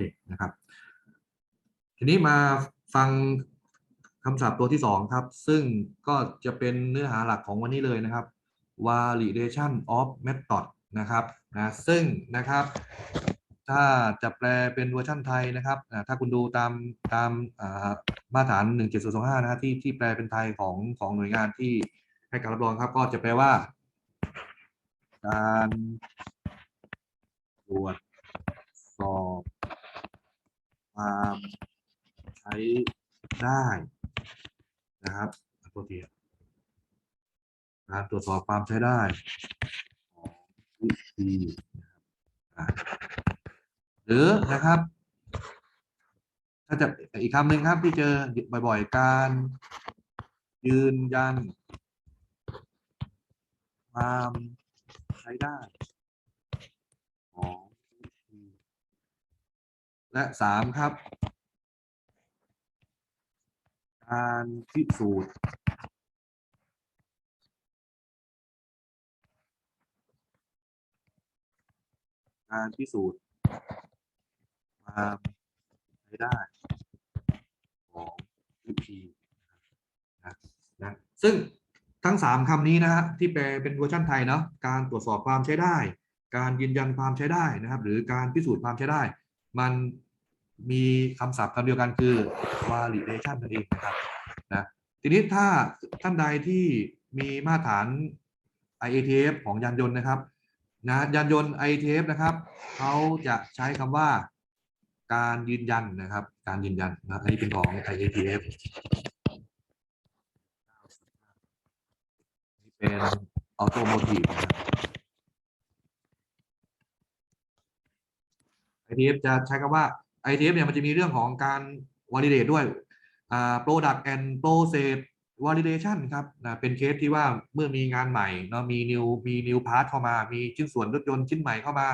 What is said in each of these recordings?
เคนะครับ ทีนี้มาฟังคำศัพท์ตัวที่สองครับ ซึ่งก็จะเป็นเนื้อหาหลักของวันนี้เลยนะครับ validation of method นะครับนะซึ่งนะครับ ถ้าจะแปลเป็นเวอร์ชันไทยนะครับถ้าคุณดูตามตามมาตรฐาน 17025 นะฮะที่ที่แปลเป็นไทยของของหน่วยงานที่ให้การรับรองครับ ก็จะแปลว่า การตรวจสอบ ความใช้ได้นะครับขอโทษทีครับการตรวจสอบความใช้ได้ของวิธีนะครับหรือนะครับถ้าจะอีกคำหนึ่งครับที่เจอบ่อยๆ การยืนยัน ความใช้ได้ของ และสามครับ การพิสูจน์การพิสูจน์ความใช้ได้ ของวิธีนะนะซึ่งทั้งสามคำนี้นะฮะที่แปลเป็นเวอร์ชันไทยเนาะการตรวจสอบความใช้ได้ การยืนยันความใช้ได้นะครับ หรือการพิสูจน์ความใช้ได้ มัน มีคำศัพท์คำเดียวกันคือ validation นั่นเองนะครับนะทีนี้ถ้าท่านใดที่มีมาตรฐาน IATF ของยานยนต์นะครับนะยานยนต์ IATF นะครับเขาจะใช้คำว่าการยืนยันนะครับ การยืนยันนะอันนี้เป็นของ IATF นี่เป็น automotive นะครับ ITF จะใช้คำว่า ITF เนี่ยมันจะมีเรื่องของการ validate ด้วยอ่า product and process validation ครับนะเป็นเคสที่ว่าเมื่อมีงานใหม่เนาะมี new มี new part เข้ามา มีชิ้นส่วนรถยนต์ชิ้นใหม่เข้ามา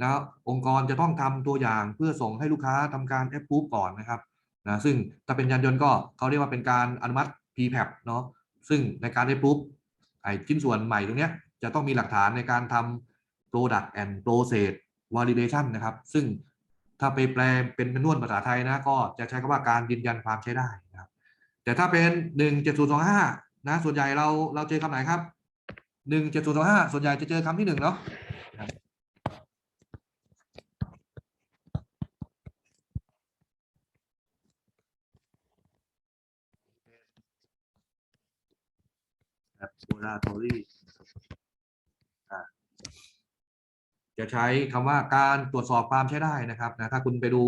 แล้วองค์กรจะต้องทำตัวอย่างเพื่อส่งให้ลูกค้าทำการ approve ก่อนนะครับนะซึ่งถ้าเป็นยานยนต์ก็เขาเรียกว่าเป็นการอนุมัติ PPAP เนาะซึ่งในการ approve ไอ้ชิ้นส่วนใหม่ตรงเนี้ยจะต้องมีหลักฐานในการทำ product and process validation นะครับ ซึ่ง ถ้าไปแปลเป็นนวนภาษาไทยนะก็จะใช้คำว่าการยืนยันความใช้ได้นะครับ แต่ถ้าเป็น17025นย์สองห้านะส่วนใหญ่เราเราเจอคำไหนครับ17025ส่วนใหญ่จะเจอคำที่หนึ่งเนาะแบบ laboratory อ่า จะใช้คำว่าการตรวจสอบความใช้ได้นะครับนะถ้าคุณไปดู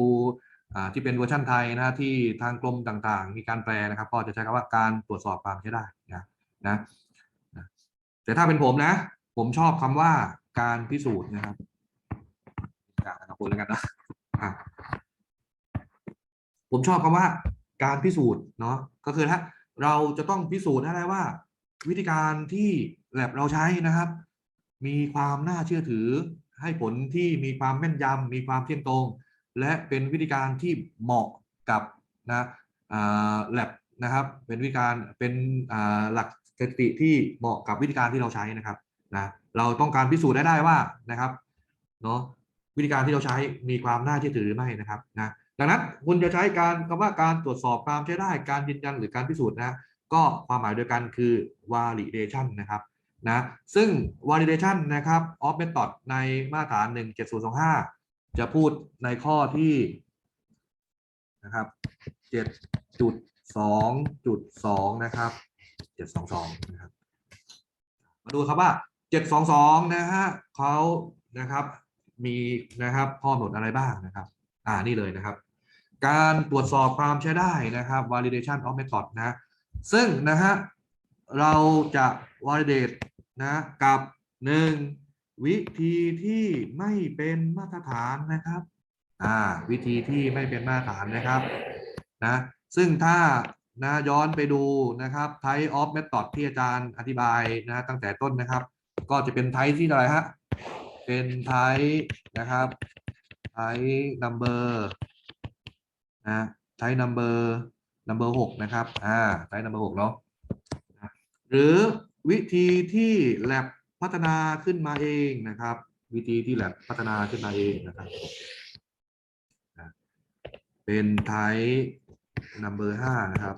ที่เป็นเวอร์ชันไทยนะที่ทางกรมต่างๆ มีการแปลนะครับ ก็จะใช้คำว่าการตรวจสอบความใช้ได้นะนะแต่ถ้าเป็นผมนะ ผมชอบคำว่าการพิสูจน์นะครับการนะคุณแล้วกันนะผมชอบคำว่าการพิสูจน์เนาะก็คือถ้าเราจะต้องพิสูจน์ให้ได้ว่า วิธีการที่แลบเราใช้นะครับ มีความน่าเชื่อถือ ให้ผลที่มีความแม่นยำมีความเที่ยงตรง และเป็นวิธีการที่เหมาะกับนะแลบนะครับเป็นวิธีการเป็นอ่าหลักสถิติที่เหมาะกับวิธีการที่เราใช้นะครับนะเราต้องการพิสูจน์ได้ได้ว่านะครับเนาะวิธีการที่เราใช้มีความน่าเชื่อถือหรือไม่นะครับนะดังนั้นคุณจะใช้การคำว่าการตรวจสอบความใช้ได้การยืนยันหรือการพิสูจน์นะก็ความหมายเดียวกันคือ validation นะครับ นะซึ่ง validation นะครับ of method ในมาตรฐาน 17025 จะพูดในข้อที่นะครับ7.2.2 นะครับ 722 นะครับ มาดูครับว่า 722 นะฮะเขานะครับมีนะครับข้อกำหนดอะไรบ้างนะครับ อ่านี่เลยนะครับ การตรวจสอบความใช้ได้นะครับ validation of method นะ ซึ่งนะฮะเราจะ validate นะกับหนึ่งวิธีที่ไม่เป็นมาตรฐานนะครับอ่าวิธีที่ไม่เป็นมาตรฐานนะครับนะซึ่งถ้านะย้อนไปดูนะครับ type of method ที่อาจารย์อธิบายนะตั้งแต่ต้นนะครับ ก็จะเป็น type ที่อะไรฮะเป็น type นะครับ type number นะ type number number หกนะครับอ่า type number หกเนาะหรือ วิธีที่แลบพัฒนาขึ้นมาเองนะครับ วิธีที่แลบพัฒนาขึ้นมาเองนะครับเป็น type number ห้านะครับ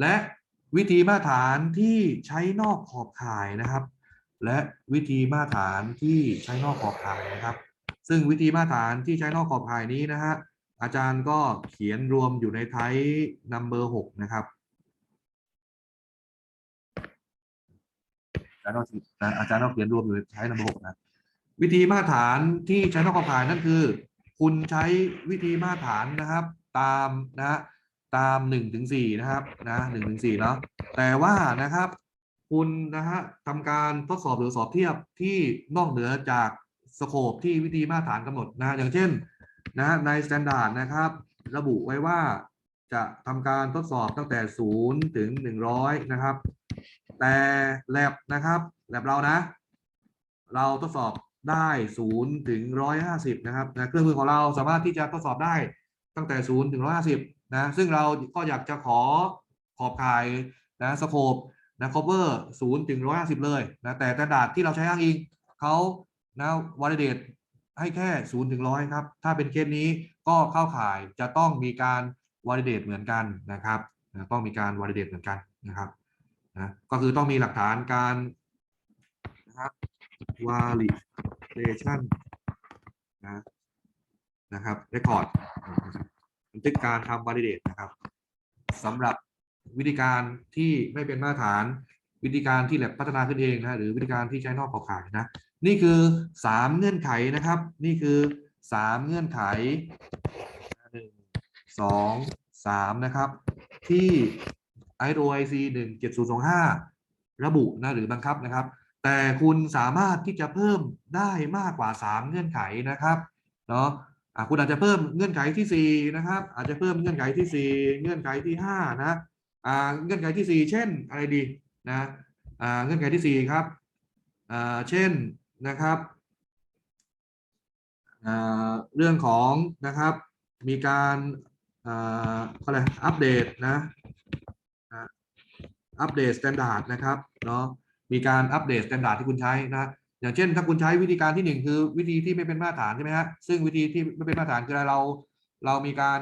และวิธีมาตรฐานที่ใช้นอกขอบข่ายนะครับ และวิธีมาตรฐานที่ใช้นอกขอบข่ายนะครับ ซึ่งวิธีมาตรฐานที่ใช้นอกขอบข่ายนี้นะฮะอาจารย์ก็เขียนรวมอยู่ในไทป์นัมเบอร์หกนะครับอาจารย์ต้องอาจารย์ต้องเขียนรวมอยู่ในไทป์นัมเบอร์หกนะวิธีมาตรฐานที่ใช้นอกขอบข่ายนั่นคือ คุณใช้วิธีมาตรฐานนะครับตามนะฮะตามหนึ่งถึงสี่นะครับนะหนึ่งถึงสี่เนาะแต่ว่านะครับ คุณนะฮะทำการทดสอบหรือสอบเทียบที่นอกเหนือจากสโคปที่วิธีมาตรฐานกำหนดนะอย่างเช่นนะฮะในสแตนดาร์ดนะครับ ระบุไว้ว่าจะทำการทดสอบตั้งแต่ 0 ถึง 100 นะครับ แต่แลบนะครับแลบเรานะ เราทดสอบได้ 0 ถึง 150 นะครับนะเครื่องมือของเราสามารถที่จะทดสอบได้ตั้งแต่ 0 ถึง 150 นะ ซึ่งเราก็อยากจะขอขอบข่ายนะสโคป นะ cover 0ถึง150เลยนะแต่กระดาษที่เราใช้อ้างอิงเขานะ validate ให้แค่0ถึง100ครับ ถ้าเป็นเคสนี้ก็เข้าข่ายจะต้องมีการ validate เหมือนกันนะครับนะต้องมีการ validate เหมือนกันนะครับนะก็คือต้องมีหลักฐานการนะครับ validation นะนะครับ record บันทึกการทำ validate นะครับสำหรับ วิธีการที่ไม่เป็นมาตรฐาน วิธีการที่แลบพัฒนาขึ้นเองนะหรือวิธีการที่ใช้นอกขอบข่ายนะนี่คือสามเงื่อนไขนะครับ นี่คือสามเงื่อนไขหนึ่งสองสามนะครับ ที่ IOIC 17025 ระบุนะหรือบังคับนะครับ แต่คุณสามารถที่จะเพิ่มได้มากกว่า 3 เงื่อนไขนะครับเนาะคุณอาจจะเพิ่มเงื่อนไขที่ 4 นะครับ อาจจะเพิ่มเงื่อนไขที่ 4 เงื่อนไขที่ 5 นะ เงื่อนไขที่ 4 เช่นอะไรดีนะเงื่อนไขที่ 4 ครับเช่นนะครับเรื่องของนะครับมีการอ่าอะไรอัปเดตนะอัปเดตสแตนดาร์ดนะครับเนาะมีการอัปเดตสแตนดาร์ดที่คุณใช้นะอย่างเช่น ถ้าคุณใช้วิธีการที่หนึ่งคือวิธีที่ไม่เป็นมาตรฐานใช่ไหมฮะซึ่งวิธีที่ไม่เป็นมาตรฐานคือเราเรามีการ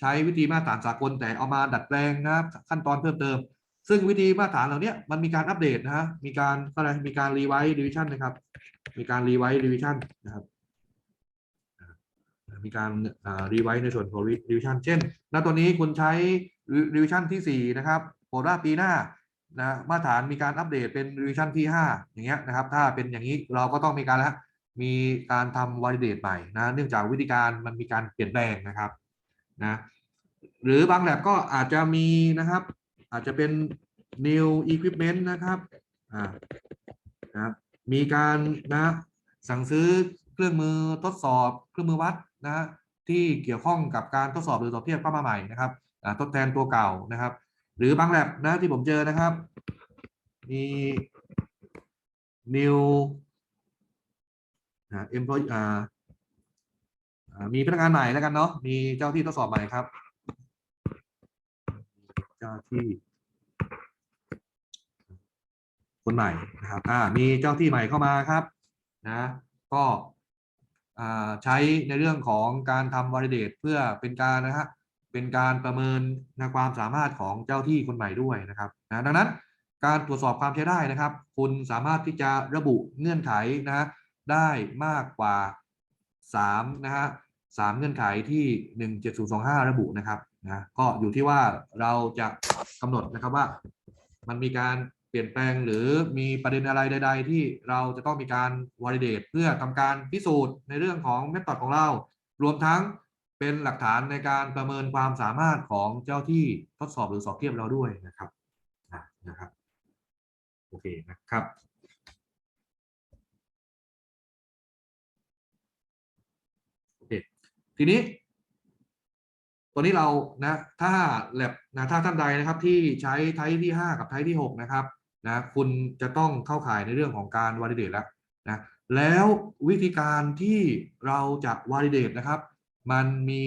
ใช้วิธีมาตรฐานสากลแต่เอามาดัดแปลงนะครับขั้นตอนเพิ่มเติม ซึ่งวิธีมาตรฐานเหล่านี้มันมีการอัปเดตนะฮะมีการอะไรมีการรีไวซ์รีวิชั่นนะครับ มีการรีไวซ์รีวิชั่นนะครับมีการรีไวซ์ในส่วนของรีวิชั่นเช่นณตอนนี้คุณใช้รีวิชั่นที่ 4 นะครับโปรดว่าปีหน้านะมาตรฐานมีการอัปเดตเป็น revision ที่ 5 อย่างเงี้ยนะครับ ถ้าเป็นอย่างนี้เราก็ต้องมีการแล้วมีการทำ validate ใหม่นะเนื่องจากวิธีการมันมีการเปลี่ยนแปลงนะครับ นะหรือบางแลบก็อาจจะมีนะครับ อาจจะเป็น new equipment นะครับอ่านะมีการนะสั่งซื้อเครื่องมือทดสอบเครื่องมือวัดนะที่เกี่ยวข้องกับการทดสอบหรือสอบเทียบเข้ามาใหม่นะครับทดแทนตัวเก่านะครับ หรือบางแลบนะที่ผมเจอนะครับ มี new นะ employee มีพนักงานใหม่แล้วกันเนาะ มีเจ้าที่ทดสอบใหม่ครับ เจ้าที่ คนใหม่นะครับ อ่า มีเจ้าที่ใหม่เข้ามาครับ นะ ก็อ่าใช้ในเรื่องของการทำ validate เพื่อเป็นการนะฮะเป็นการประเมินนะความสามารถของเจ้าที่คนใหม่ด้วยนะครับนะดังนั้นการตรวจสอบความใช้ได้นะครับ คุณสามารถที่จะระบุเงื่อนไขนะฮะได้มากกว่า3นะฮะ สามเงื่อนไขที่ 17025 ระบุนะครับนะก็อยู่ที่ว่าเราจะกำหนดนะครับว่า มันมีการเปลี่ยนแปลงหรือมีประเด็นอะไรใด ๆ ที่เราจะต้องมีการ validate เพื่อทำการพิสูจน์ในเรื่องของเมธอดของเรา รวมทั้งเป็นหลักฐานในการประเมินความสามารถของเจ้าที่ทดสอบหรือสอบเทียบเราด้วยนะครับนะครับโอเคนะครับ ทีนี้ ตัวนี้เรานะถ้าแลบนะถ้าท่านใดนะครับ ที่ใช้ไทป์ที่ 5 กับไทป์ที่ 6 นะครับนะคุณจะต้องเข้าข่ายในเรื่องของการ validate แล้วนะแล้ววิธีการที่เราจะ validate นะครับ มันมี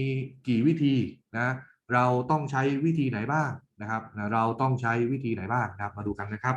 กี่วิธีนะเราต้องใช้วิธีไหนบ้างนะครับนะเราต้องใช้วิธีไหนบ้างนะครับ มาดูกันนะครับ